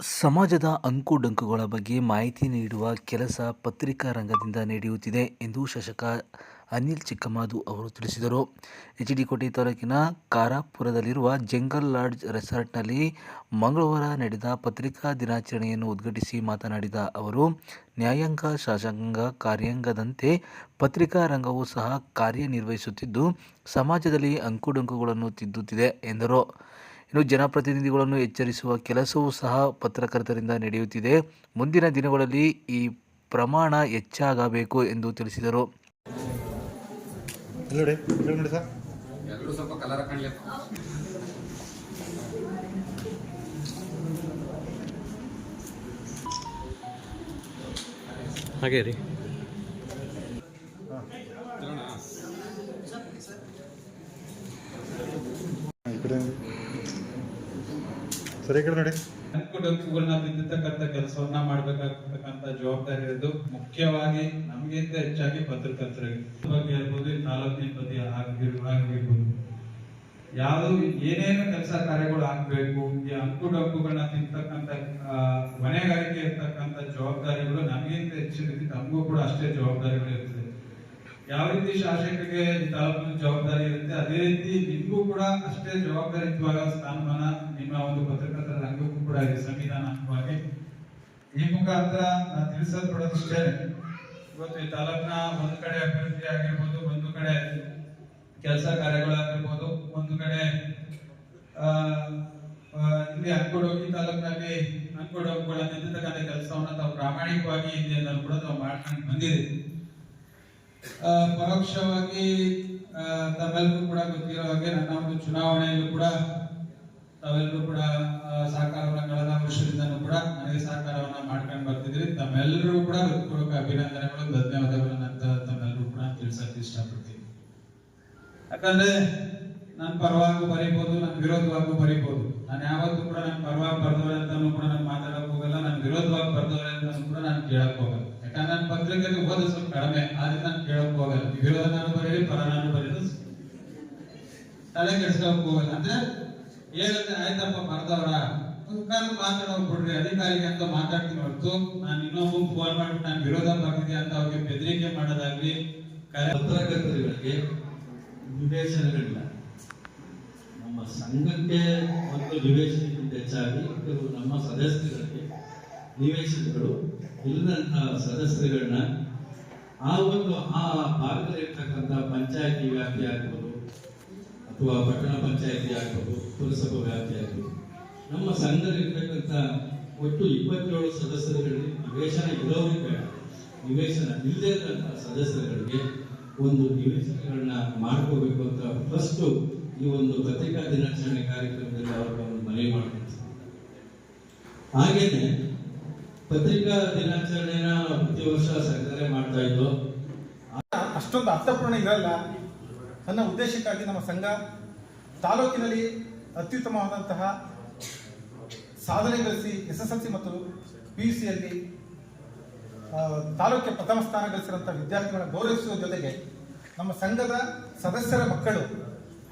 ಸಮಾಜದ ಅಂಕು-ಡೊಂಕುಗಳ ಬಗ್ಗೆ ಮಾಹಿತಿ ನೀಡುವ ಕೆಲಸ ಪತ್ರಿಕಾ ರಂಗದಿಂದ ನಡೆಯುತ್ತಿದೆ ಎಂದು ಶಾಸಕ ಅನಿಲ್ ಚಿಕ್ಕಮಾದು ಅವರು ತಿಳಿಸಿದರು. ಎಚ್. ಡಿ. ಕೋಟೆ ತಾಲೂಕಿನ ಕಾರಾಪುರದಲ್ಲಿರುವ ಜಂಗಲ್ ಲಾಡ್ಜ್ ರೆಸಾರ್ಟ್ನಲ್ಲಿ ಮಂಗಳವಾರ ನಡೆದ ಪತ್ರಿಕಾ ದಿನಾಚರಣೆಯನ್ನು ಉದ್ಘಾಟಿಸಿ ಮಾತನಾಡಿದ ಅವರು, ನ್ಯಾಯಾಂಗ, ಶಾಸಕಾಂಗ, ಕಾರ್ಯಾಂಗದಂತೆ ಪತ್ರಿಕಾ ರಂಗವೂ ಸಹ ಕಾರ್ಯನಿರ್ವಹಿಸುತ್ತಿದ್ದು, ಸಮಾಜದಲ್ಲಿ ಅಂಕು-ಡೊಂಕುಗಳನ್ನು ತಿದ್ದುತ್ತಿದೆ ಎಂದರು. ಇನ್ನು ಜನಪ್ರತಿನಿಧಿಗಳನ್ನು ಎಚ್ಚರಿಸುವ ಕೆಲಸವೂ ಸಹ ಪತ್ರಕರ್ತರಿಂದ ನಡೆಯುತ್ತಿದೆ. ಮುಂದಿನ ದಿನಗಳಲ್ಲಿ ಈ ಪ್ರಮಾಣ ಹೆಚ್ಚಾಗಬೇಕು ಎಂದು ತಿಳಿಸಿದರು. ಹಾಗೆ ರೀ ಸರಿ ಕಡೆ ನೋಡಿ. ಅಂಕುಡೊಂಕುಗಳನ್ನ ತಿದ್ದತಕ್ಕಂತ ಕೆಲಸವನ್ನ ಮಾಡ್ಬೇಕಾಗ್ತಕ್ಕಂಥ ಜವಾಬ್ದಾರಿ ಇರೋದು ಮುಖ್ಯವಾಗಿ ನಮಗಿಂತ ಹೆಚ್ಚಾಗಿ ಪತ್ರಕರ್ತರಿಗೆ. ಬಗ್ಗೆ ಇರ್ಬೋದು ತಾಲೂಕಿನ ಬಗ್ಗೆ ಆಗಿರ್- ಆಗಿರ್ಬೋದು. ಯಾವ್ದು ಏನೇನು ಕೆಲಸ ಕಾರ್ಯಗಳು ಆಗ್ಬೇಕು ಈ ಅಂಕುಡೊಂಕುಗಳನ್ನ ತಿಂತಕ್ಕಂಥ ಆ, ಹೊಣೆಗಾರಿಕೆ ಇರ್ತಕ್ಕಂಥ ಜವಾಬ್ದಾರಿಗಳು ನಮಗಿಂತ ಹೆಚ್ಚಿನ ರೀತಿ ನಮಗೂ ಕೂಡ ಅಷ್ಟೇ ಜವಾಬ್ದಾರಿಗಳು ಇರ್ತದೆ. ಯಾವ ರೀತಿ ಶಾಸಕರಿಗೆ ತಾಲೂಕಿನ ಜವಾಬ್ದಾರಿ ಇರುತ್ತೆ ಅದೇ ರೀತಿ ನಿಮಗೂ ಕೂಡ ಅಷ್ಟೇ ಜವಾಬ್ದಾರಿಯುತವಾದ ಸ್ಥಾನಮಾನ ನಿಮ್ಮ ಒಂದು ಪತ್ರಕರ್ತರ ರಂಗಕ್ಕೂ ಕೂಡ ಇದೆ ಸಂವಿಧಾನಾತ್ಮಕವಾಗಿ ಈ ಮುಖಾಂತರ ನಾನು ತಿಳಿಸಲ್ಪಡೋದಿಷ್ಟೇ ಇವತ್ತು ಈ ತಾಲೂಕಿನ ಒಂದು ಕಡೆ ಅಭಿವೃದ್ಧಿ ಆಗಿರ್ಬೋದು ಒಂದು ಕಡೆ ಕೆಲಸ ಕಾರ್ಯಗಳಾಗಿರ್ಬೋದು ಒಂದು ಕಡೆ ಇಲ್ಲಿ ಅಂಕೋಡೋಗಿ ತಾಲೂಕಿನಲ್ಲಿ ಅಂಕೋಡೋಗುಗಳ ನಿಂತಕ್ಕಂಥ ಕೆಲಸವನ್ನು ತಾವು ಪ್ರಾಮಾಣಿಕವಾಗಿ ಇಲ್ಲಿ ಕೂಡ ತಾವು ಮಾಡ್ಕೊಂಡು ಬಂದಿದ್ದೀವಿ ಆ, ಪರೋಕ್ಷವಾಗಿ ತಾವೆಲ್ಲರೂ ಕೂಡ ಗೊತ್ತಿರೋ ಹಾಗೆ ನನ್ನ ಒಂದು ಚುನಾವಣೆಯಲ್ಲೂ ಕೂಡ ತಾವೆಲ್ಲರೂ ಕೂಡ ಸಹಕಾರವನ್ನು ಕಳೆದ ವರ್ಷದಿಂದನೂ ಕೂಡ ನನಗೆ ಸಹಕಾರವನ್ನ ಮಾಡ್ಕೊಂಡು ಬರ್ತಿದ್ರಿ. ತಮ್ಮೆಲ್ಲರೂ ಕೂಡ ಹೃತ್ಪೂರ್ವಕ ಅಭಿನಂದನೆಗಳು, ಧನ್ಯವಾದಗಳನ್ನ ಅಂತ ತಮ್ಮೆಲ್ಲರೂ ಕೂಡ ತಿಳಿಸಕ್ಕೆ ಇಷ್ಟಪಡ್ತೀನಿ. ಯಾಕಂದ್ರೆ ನನ್ನ ಪರವಾಗೂ ಬರೀಬಹುದು ನನ್ನ ವಿರೋಧವಾಗೂ ಬರೀಬಹುದು ನಾನು ಯಾವತ್ತೂ ಕೂಡ ನನ್ನ ಪರವಾಗಿ ಬರ್ದವ್ರೆ ಅಂತಾನು ಕೂಡ ನಾನು ಮಾತಾಡಕ್ ಹೋಗಲ್ಲ ನನ್ನ ವಿರೋಧವಾಗಿ ಬರ್ದವ್ರೆ ಅಂತಾನು ಕೂಡ ನಾನು ಕೇಳಕ್ ಹೋಗಲ್ಲ. ನನ್ನ ಪತ್ರಿಕೆಗೆ ಓದ ಸ್ವಲ್ಪ ಕಡಿಮೆ, ಆದ್ರೆ ನಾನು ಕೇಳಕ್ ಹೋಗಲ್ಲ. ವಿರೋಧ ನಾನು ಬರೀರಿ, ಪರ ನಾನು ಬರೀರಿ. ತಲೆ ಕೆಡ್ಸ್ಕೊಳಕ್ ಹೋಗಲ್ಲ. ಅಂದ್ರೆ ಹೇಳಿದ್ರೆ, ಆಯ್ತಪ್ಪ, ಬರ್ದವ್ರ. ನಾನು ಮಾತಾಡೋಕ್ ಬಿಡ್ರಿ, ಅಧಿಕಾರಿಗೆ ಅಂತ ಮಾತಾಡ್ತೀನಿ ಹೊರತು ನಾನು ಇನ್ನೊಬ್ಬ ಫೋನ್ ಮಾಡ್ಬಿಟ್ಟು ನಾನು ವಿರೋಧ ಬರ್ತಿದ್ದೆ ಅಂತ ಅವ್ರಿಗೆ ಬೆದರಿಕೆ ಮಾಡೋದಾಗ್ಲಿ, ಕರೆ ಪತ್ರಕರ್ತರುಗಳಿಗೆ ನಿವೇಶನಗಳಿಲ್ಲ ನಮ್ಮ ಸಂಘಕ್ಕೆ ಒಂದು ನಿವೇಶನಕ್ಕಿಂತ ಹೆಚ್ಚಾಗಿ ನಮ್ಮ ಸದಸ್ಯರಿಗೆ ನಿವೇಶನಗಳು ಇಲ್ಲದಂತಹ ಸದಸ್ಯರುಗಳನ್ನ ಆ ಒಂದು, ಆ ಭಾಗದಲ್ಲಿರ್ತಕ್ಕಂಥ ಪಂಚಾಯತಿ ವ್ಯಾಪ್ತಿ ಆಗ್ಬೋದು, ಅಥವಾ ಪಟ್ಟಣ ಪಂಚಾಯತಿ ಆಗ್ಬೋದು, ಪುರಸಭಾ ವ್ಯಾಪ್ತಿ ಆಗ್ಬೋದು. ನಮ್ಮ ಸಂಘದಲ್ಲಿರ್ತಕ್ಕಂಥ ಒಟ್ಟು ಇಪ್ಪತ್ತೇಳು ಸದಸ್ಯರುಗಳಿಗೆ ನಿವೇಶನ ಇರೋರಿಗೆ ಬೇಡ. ನಿವೇಶನ ಇಲ್ಲದೇ ಇರತಕ್ಕಂಥ ಸದಸ್ಯರುಗಳಿಗೆ ಒಂದು ನಿವೇಶನಗಳನ್ನ ಮಾಡ್ಕೋಬೇಕು ಅಂತ ಫಸ್ಟ್ ಈ ಒಂದು ಪತ್ರಿಕಾ ದಿನಾಚರಣೆ ಕಾರ್ಯಕ್ರಮದಲ್ಲಿ ಅವ್ರಿಗೆ ಒಂದು ಮನವಿ ಮಾಡ್ತೀನಿ ಹಾಗೇನೆ ಪತ್ರಿಕಾ ದಿನಾಚರಣೆನ ಪ್ರತಿ ವರ್ಷ ಸರ್ಕಾರ ಮಾಡ್ತಾ ಇದ್ದು. ಅಷ್ಟೊಂದು ಅರ್ಥಪೂರ್ಣ ಇರಲ್ಲ ನನ್ನ ಉದ್ದೇಶಕ್ಕಾಗಿ ನಮ್ಮ ಸಂಘ ತಾಲೂಕಿನಲ್ಲಿ ಅತ್ಯುತ್ತಮವಾದಂತಹ ಸಾಧನೆ ಗಳಿಸಿ ಎಸ್ ಎಸ್ ಎಲ್ ಸಿ ಮತ್ತು ಪಿ ಯು ಸಿಯಲ್ಲಿ ತಾಲೂಕಿನ ಪ್ರಥಮ ಸ್ಥಾನ ಗಳಿಸಿರುವಂತಹ ವಿದ್ಯಾರ್ಥಿಗಳನ್ನು ಗೌರವಿಸುವ ಜೊತೆಗೆ ನಮ್ಮ ಸಂಘದ ಸದಸ್ಯರ ಮಕ್ಕಳು,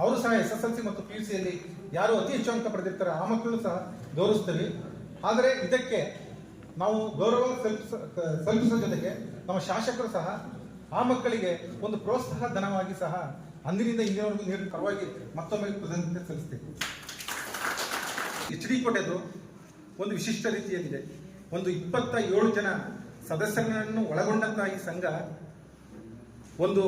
ಅವರು ಸಹ ಎಸ್ ಎಸ್ ಎಲ್ ಸಿ ಮತ್ತು ಪಿ ಯು ಸಿಯಲ್ಲಿ ಯಾರು ಅತಿ ಹೆಚ್ಚು ಅಂಕ ಪಡೆದಿರ್ತಾರೆ ಆ ಮಕ್ಕಳು ಸಹ ಗೌರವಿಸ್ತೀವಿ. ಆದರೆ ಇದಕ್ಕೆ ನಾವು ಗೌರವ ಸಲ್ಲಿಸ ಜೊತೆಗೆ ನಮ್ಮ ಶಾಸಕರು ಸಹ ಆ ಮಕ್ಕಳಿಗೆ ಒಂದು ಪ್ರೋತ್ಸಾಹ ಧನವಾಗಿ ಸಹ ಅಂದಿನಿಂದ ಇಂದಿನವರೆಗೂ ನೀಡಿದ ಪರವಾಗಿ ಮತ್ತೊಮ್ಮೆ ಕೃತಜ್ಞತೆ ಸಲ್ಲಿಸ್ತೀವಿ. ಎಚ್ ಡಿ ಕೋಟೆದು ಒಂದು ವಿಶಿಷ್ಟ ರೀತಿಯಲ್ಲಿದೆ ಒಂದು ಇಪ್ಪತ್ತ ಏಳು ಜನ ಸದಸ್ಯರನ್ನು ಒಳಗೊಂಡಂತಹ ಈ ಸಂಘ ಒಂದು